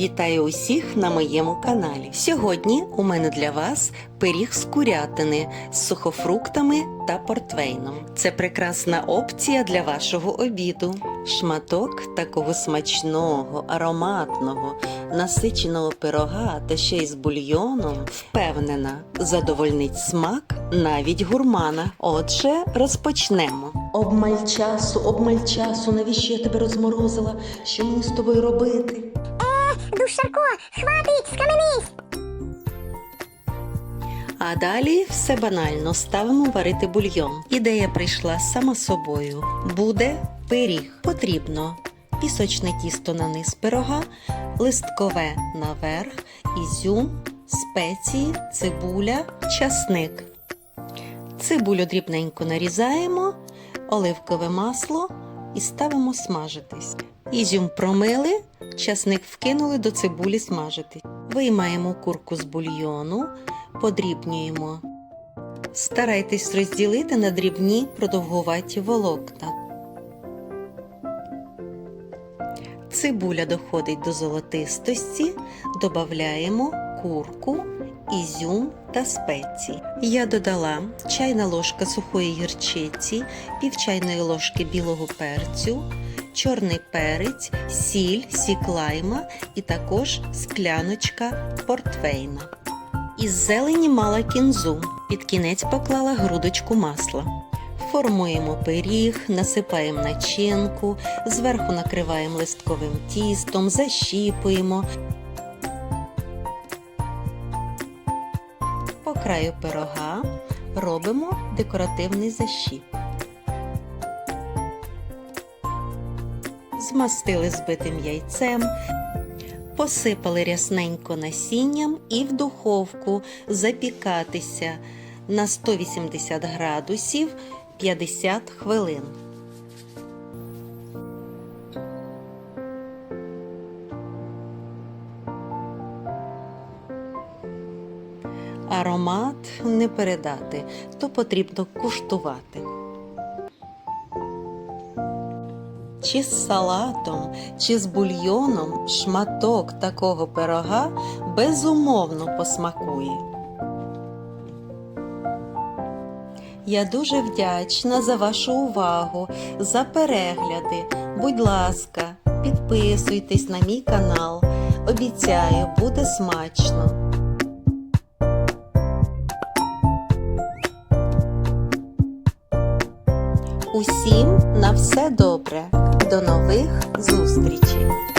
Вітаю усіх на моєму каналі. Сьогодні у мене для вас пиріг з курятини з сухофруктами та портвейном. Це прекрасна опція для вашого обіду. Шматок такого смачного, ароматного, насиченого пирога та ще й з бульйоном, впевнена, задовольнить смак навіть гурмана. Отже, розпочнемо. Обмаль часу, обмаль часу, навіщо я тебе розморозила? Що мені з тобою робити? Душарко, хватить, скаменись! А далі все банально ставимо варити бульйон. Ідея прийшла сама собою. Буде пиріг. Потрібно пісочне тісто на низ пирога, листкове наверх, ізюм, спеції, цибуля, часник. Цибулю дрібненько нарізаємо, оливкове масло і ставимо смажитись. Ізюм промили, часник вкинули до цибулі смажити. Виймаємо курку з бульйону, подрібнюємо. Старайтесь розділити на дрібні продовгуваті волокна. Цибуля доходить до золотистості, додаємо курку, ізюм та спеції. Я додала чайна ложка сухої гірчиці, пів чайної ложки білого перцю, чорний перець, сіль, сік лайма і також скляночка портвейна. Із зелені мала кінзу. Під кінець поклала грудочку масла. Формуємо пиріг, насипаємо начинку, зверху накриваємо листковим тістом, защіпуємо. Краю пирога робимо декоративний защіп. Змастили збитим яйцем, посипали рясненько насінням і в духовку запікатися на 180 градусів 50 хвилин. Аромат не передати, то потрібно куштувати. Чи з салатом, чи з бульйоном шматок такого пирога безумовно посмакує. Я дуже вдячна за вашу увагу, за перегляди. Будь ласка, підписуйтесь на мій канал. Обіцяю, буде смачно. Усім на все добре. До нових зустрічей!